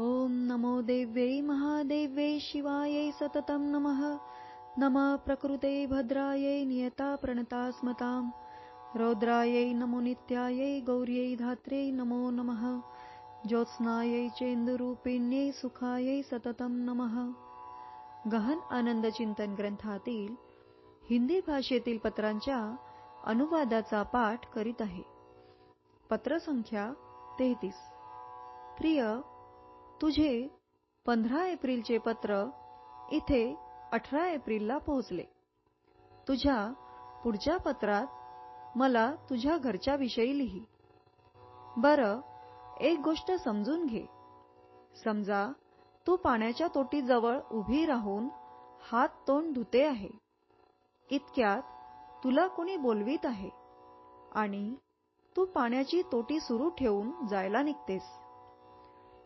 ॐ नमो देव्यै महादेव्यै शिवायै सततं नमः। नमः प्रकृते भद्रायै नियता प्रणता स्मताम् रौद्रायै नमो नित्यायै गौर्यै धात्र्यै नमो नमः। ज्योत्स्नायै चेंदुरूपिण्यै सुखायै सततं नमः। गहन आनंद चिंतन ग्रंथातील हिंदी भाषेतील पत्रांच्या अनुवादाचा पाठ करीत आहे. पत्र संख्या तेहतीस. प्रिय तुझे पंधरा एप्रिलचे पत्र इथे अठरा एप्रिलला पोहोचले. तुझ्या पुढच्या पत्रात मला तुझ्या घरच्याविषयी लिही. बरं एक गोष्ट समजून घे. समजा तू पाण्याच्या तोटीजवळ उभी राहून हात तोंड धुते आहे. इतक्यात तुला कुणी बोलवीत आहे. आणि तू पाण्याची तोटी सुरू ठेवून जायला निघतेस.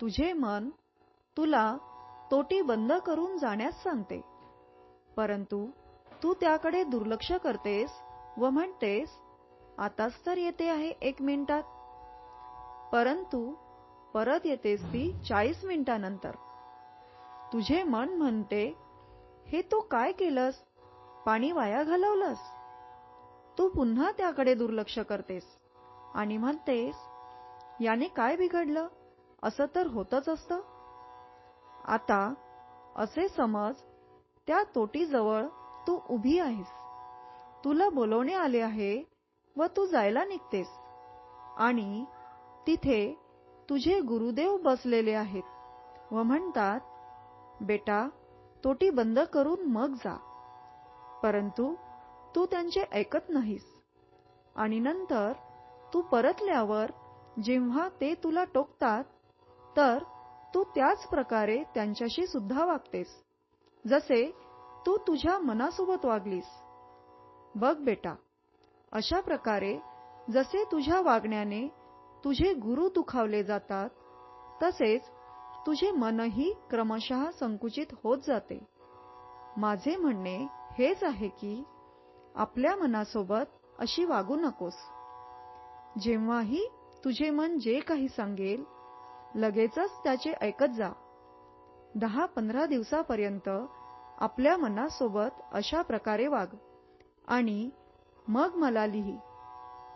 तुझे मन तुला तोटी बंद करून जाण्यास सांगते. परंतु तू त्याकडे दुर्लक्ष करतेस व म्हणतेस आताच तर येते आहे एक मिनिटात. परंतु परत येतेस ती चाळीस मिनिटानंतर. तुझे मन म्हणते हे तू काय केलंस? पाणी वाया घालवलंस? तू पुन्हा त्याकडे दुर्लक्ष करतेस आणि म्हणतेस याने काय बिघडलं? असं तर होतच असतं. आता असे समज त्या तोटीजवळ तू उभी आहेस. तुला बोलवणे आले आहे व तू जायला निघतेस. आणि तिथे तुझे गुरुदेव बसलेले आहेत व म्हणतात बेटा तोटी बंद करून मग जा. परंतु तू त्यांचे ऐकत नाहीस. आणि नंतर तू परतल्यावर जेव्हा ते तुला टोकतात तर तू त्याच प्रकारे त्यांच्याशी सुद्धा वागतेस. जसे तू तुझ्या मनासोबत वागलीस. बघ बेटा अशा प्रकारे जसे तुझ्या वागण्याने तुझे गुरु दुखावले जातात तसेच तुझे मनही क्रमशः संकुचित होत जाते. माझे म्हणणे हेच आहे की आपल्या मनासोबत अशी वागू नकोस. जेव्हाही तुझे मन जे काही सांगेल लगेचच त्याचे ऐकत जा. दहा पंधरा दिवसापर्यंत आपल्या मनासोबत अशा प्रकारे वाग. आणि मग मला लिही.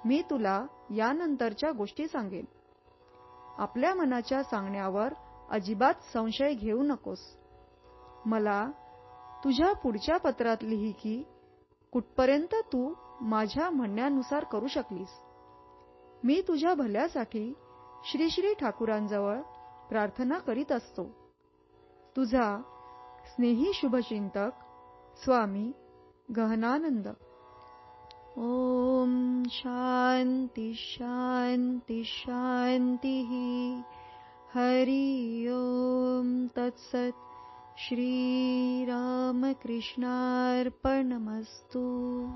मी तुला यानंतरच्या गोष्टी सांगेन. आपल्या मनाच्या सांगण्यावर अजिबात संशय घेऊ नकोस. मला तुझ्या पुढच्या पत्रात लिही की कुठपर्यंत तू माझ्या म्हणण्यानुसार करू शकलीस. मी तुझ्या भल्यासाठी श्री श्री ठाकूरांजवळ प्रार्थना करीत असतो. तुझा स्नेही शुभचिंतक स्वामी गहनानंद. ओम शांती शांती शांती. हरि ओम तत्सत श्रीरामकृष्णार्पणमस्तु.